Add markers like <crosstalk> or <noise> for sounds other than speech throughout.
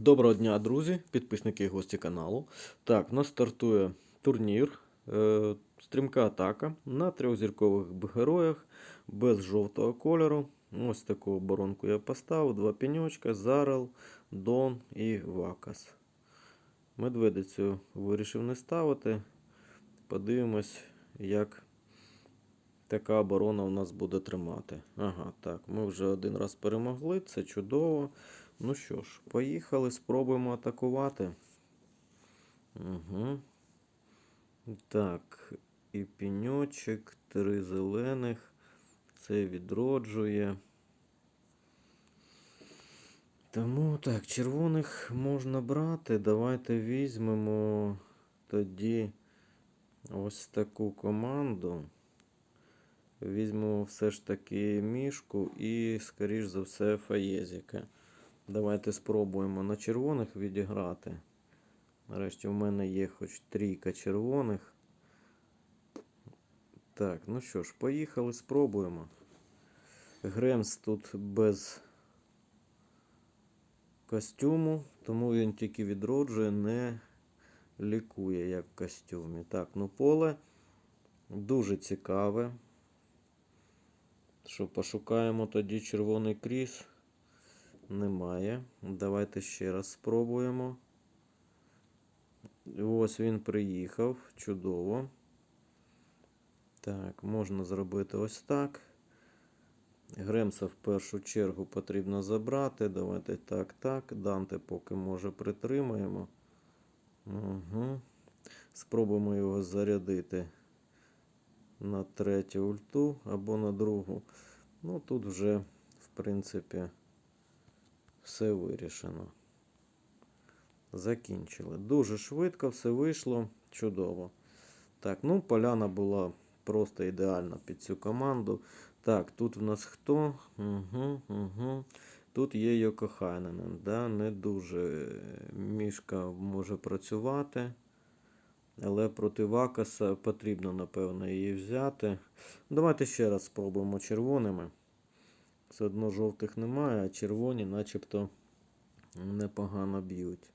Доброго дня, друзі, підписники і гості каналу. Так, у нас стартує турнір. Е, стрімка атака на трьохзіркових героях без жовтого кольору. Ось таку оборонку я поставив. Два пеньочка, Зарел, Дон і Вакас. Медведицю вирішив не ставити. Подивимось, як така оборона у нас буде тримати. Ага, так, ми вже один раз перемогли, це чудово. Ну що ж, поїхали, спробуємо атакувати. Угу. Так, і піньочок, три зелених. Це відроджує. Тому так, червоних можна брати. Давайте візьмемо тоді ось таку команду. Візьмемо все ж таки мішку і, скоріш за все, фаєзіка. Давайте спробуємо на червоних відіграти. Нарешті в мене є хоч трійка червоних. Так, ну що ж, поїхали, спробуємо. Гремс тут без костюму, тому він тільки відроджує, не лікує, як в костюмі. Так, ну поле дуже цікаве. Що, пошукаємо тоді червоний кріс. Немає. Давайте ще раз спробуємо. Ось він приїхав. Чудово. Так, можна зробити ось так. Гремса в першу чергу потрібно забрати. Давайте так, так. Данте поки може притримаємо. Угу. Спробуємо його зарядити на третю ульту або на другу. Ну, тут вже, в принципі, все вирішено. Закінчили. Дуже швидко все вийшло. Чудово. Так, ну, поляна була просто ідеальна під цю команду. Так, тут в нас хто? Угу, угу. Тут є Йокохайненен. Да? Не дуже мішка може працювати. Але проти Вакаса потрібно, напевно, її взяти. Давайте ще раз спробуємо червоними. Все одно жовтих немає, а червоні начебто непогано б'ють.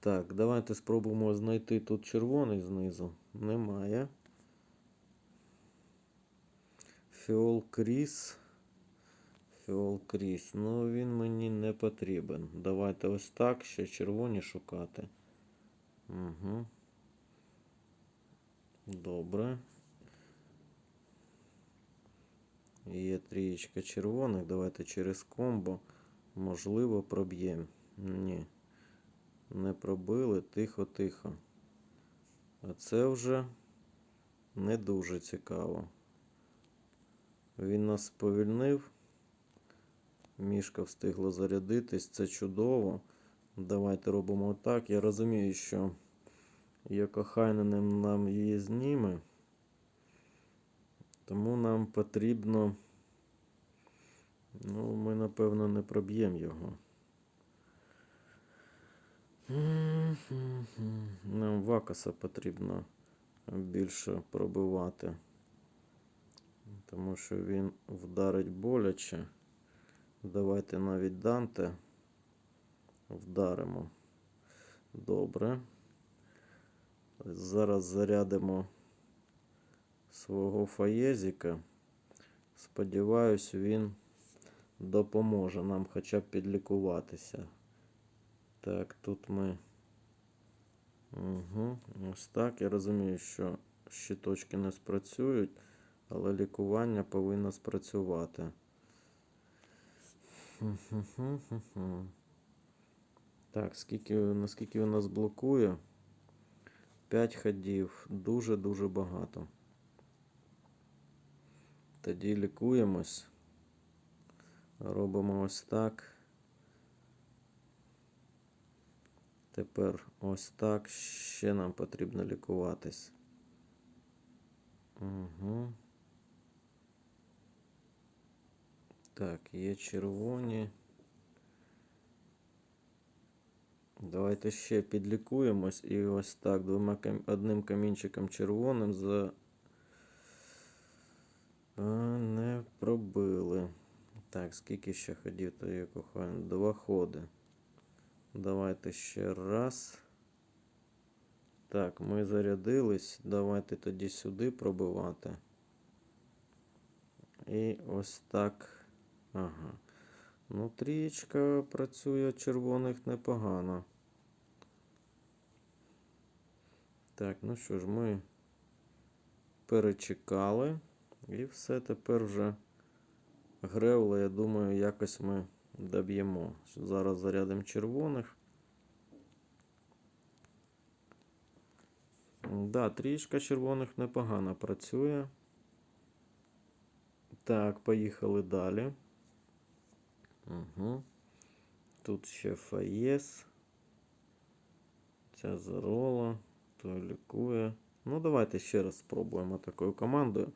Так, давайте спробуємо знайти тут червоний знизу. Немає. Фіол Кріс. Фіол Кріс. Ну, він мені не потрібен. Давайте ось так ще червоні шукати. Угу. Добре. Є трієчка червоних. Давайте через комбо. Можливо, проб'ємо. Ні. Не пробили. Тихо-тихо. А це вже не дуже цікаво. Він нас сповільнив. Мішка встигла зарядитись. Це чудово. Давайте робимо так. Я розумію, що Йокохайненем нам її зніме. Тому нам потрібно. Ну, ми, напевно, не проб'ємо його. Нам Вакаса потрібно більше пробивати. Тому що він вдарить боляче. Давайте навіть Данте вдаримо. Добре. Зараз зарядимо свого фаєзіка. Сподіваюсь, він допоможе нам хоча б підлікуватися. Так, тут ми. Угу, Ось так. Я розумію, що щиточки не спрацюють, але лікування повинно спрацювати. Так, скільки, наскільки він нас блокує? 5 ходів. Дуже-дуже багато. Тоді лікуємось. Робимо ось так. Тепер ось так. Ще нам потрібно лікуватись. Угу. Так, є червоні. Давайте ще підлікуємось і ось так двома одним камінчиком червоним за. Не пробили. Так, скільки ще ходів то є кохання? Два ходи. Давайте ще раз. Так, ми зарядились. Давайте тоді сюди пробивати. І ось так. Ага. Ну, трієчка працює червоних непогано. Так, ну що ж, ми перечекали. І все тепер вже гревла, я думаю, якось ми доб'ємо. Зараз зарядимо червоних. Да, трішка червоних непогано працює. Так, поїхали далі. Угу. Тут ще фаєс. Ця зарола. То лікує. Ну, давайте ще раз спробуємо такою командою.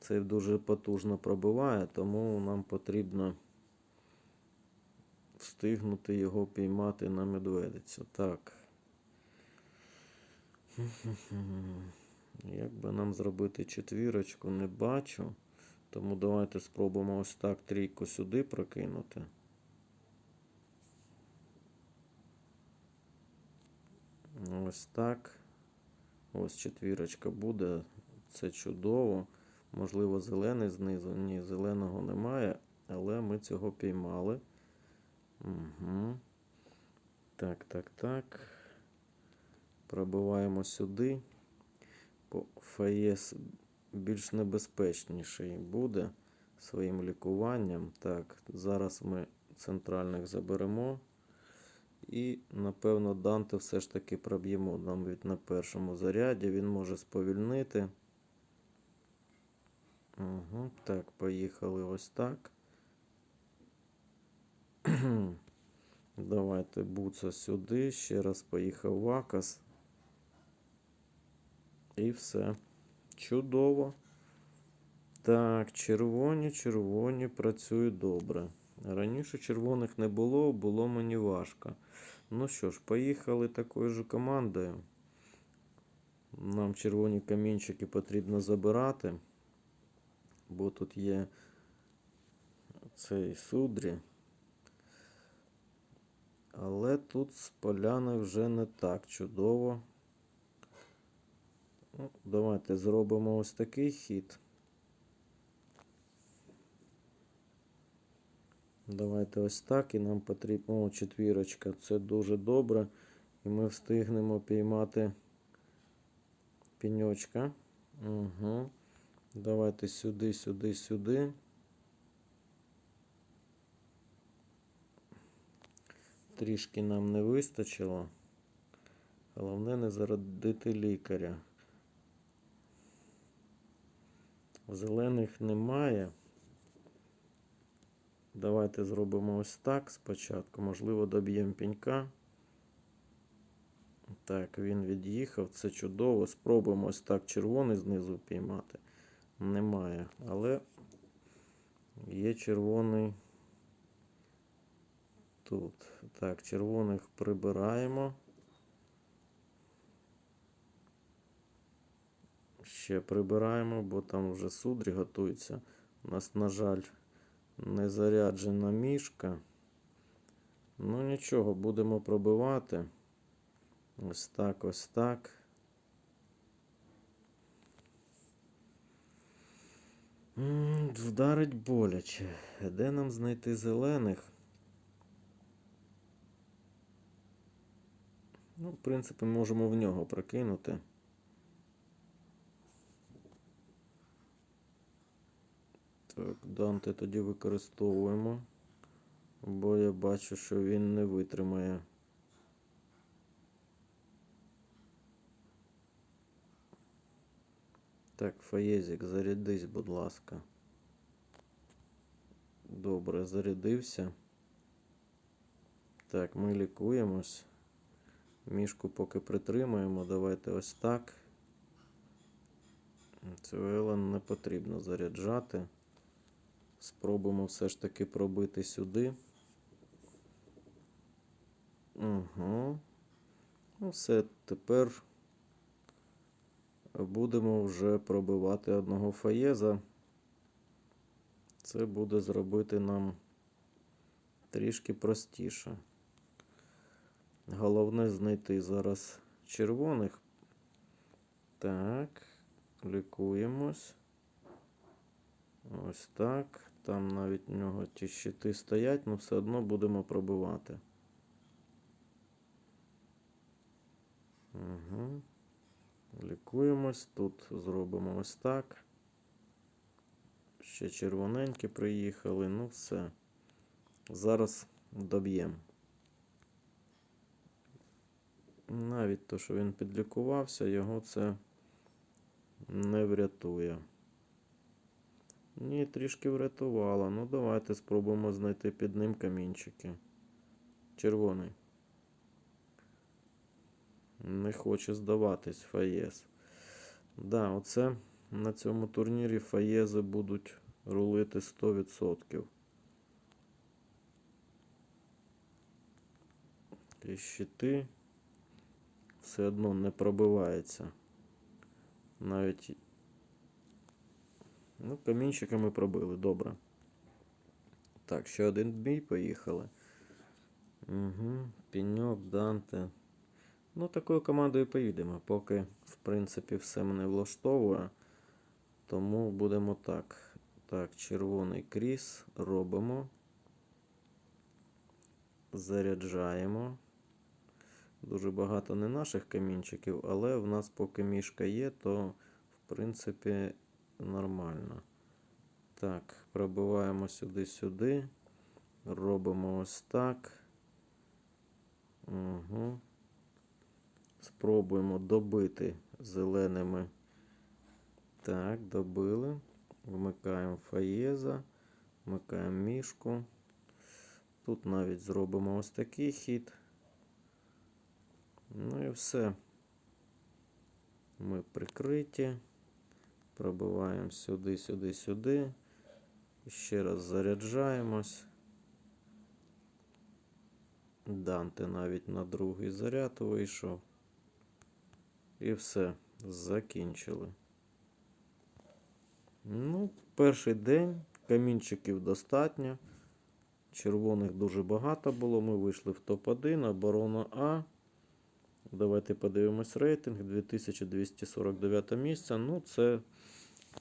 Це дуже потужно пробиває, тому нам потрібно встигнути його піймати на медведицю. Так. Як би нам зробити четвірочку, не бачу. Тому давайте спробуємо ось так трійку сюди прокинути. Ось так. Ось четвірочка буде. Це чудово. Можливо, зелений знизу. Ні, зеленого немає, але ми цього піймали. Угу. Так, так, так. Пробиваємо сюди. Бо ФАЄС більш небезпечніший буде своїм лікуванням. Так, зараз ми центральних заберемо. І, напевно, Данте все ж таки проб'ємо навіть на першому заряді. Він може сповільнити. Угу, Так, поїхали ось так. <clears throat> Давайте буца сюди. Ще раз поїхав Вакас. І все. Чудово. Так, червоні, червоні працюють добре. Раніше червоних не було, було мені важко. Ну що ж, поїхали такою ж командою. Нам червоні камінчики потрібно забирати, бо тут є цей судрі. Але тут з поляни вже не так чудово. Ну, Давайте зробимо ось такий хід. Давайте ось так. І нам потрібно О, четвірочка. Це дуже добре. І ми встигнемо піймати піньочка. Угу. Давайте сюди, сюди, сюди. Трішки нам не вистачило. Головне не зарадити лікаря. Зелених немає. Давайте зробимо ось так спочатку. Можливо, доб'ємо пінька. Так, він від'їхав. Це чудово. Спробуємо ось так червоний знизу піймати. Немає. Але є червоний тут. Так, червоних прибираємо. Ще прибираємо, бо там вже судрі готується. У нас, на жаль, не заряджена мішка. Ну нічого, будемо пробивати. Ось так, ось так. Вдарить боляче. Де нам знайти зелених? Ну, в принципі, можемо в нього прокинути. Так, Данте тоді використовуємо, бо я бачу, що він не витримає. Так, Фаєзік, зарядись, будь ласка. Добре, зарядився. Так, ми лікуємось. Мішку поки притримуємо. Давайте ось так. Цю Елен не потрібно заряджати. Спробуємо все ж таки пробити сюди. Угу. Ну, все, тепер будемо вже пробивати одного фаєза. Це буде зробити нам трішки простіше. Головне знайти зараз червоних. Так, лікуємось. Ось так. Там навіть в нього ті щити стоять, але все одно будемо пробивати. Угу. Лікуємось. Тут зробимо ось так. Ще червоненькі приїхали. Ну все. Зараз доб'ємо. Навіть то, що він підлікувався, його це не врятує. Ні, трішки врятувало. Ну, давайте спробуємо знайти під ним камінчики. Червоний. Не хоче здаватись Фаєс. Да, оце на цьому турнірі Фаєзи будуть рулити 100%. І щити все одно не пробивається. Навіть. Ну, камінчиками пробили, добре. Так, ще один бій, поїхали. Угу, Піньок, Данте. Ну, такою командою поїдемо. Поки, в принципі, все мене влаштовує. Тому будемо так. Так, червоний кріс робимо. Заряджаємо. Дуже багато не наших камінчиків, але в нас поки мішка є, то в принципі нормально. Так, пробиваємо сюди-сюди. Робимо ось так. Угу. Спробуємо добити зеленими. Так, добили. Вмикаємо фаєза, вмикаємо мішку. Тут навіть зробимо ось такий хід. Ну і все. Ми прикриті. Пробиваємо сюди, сюди, сюди. Ще раз заряджаємось. Данте навіть на другий заряд вийшов. І все, закінчили. Ну, перший день, камінчиків достатньо. Червоних дуже багато було. Ми вийшли в топ-1, оборона А. Давайте подивимось рейтинг. 2249 місце. Ну, це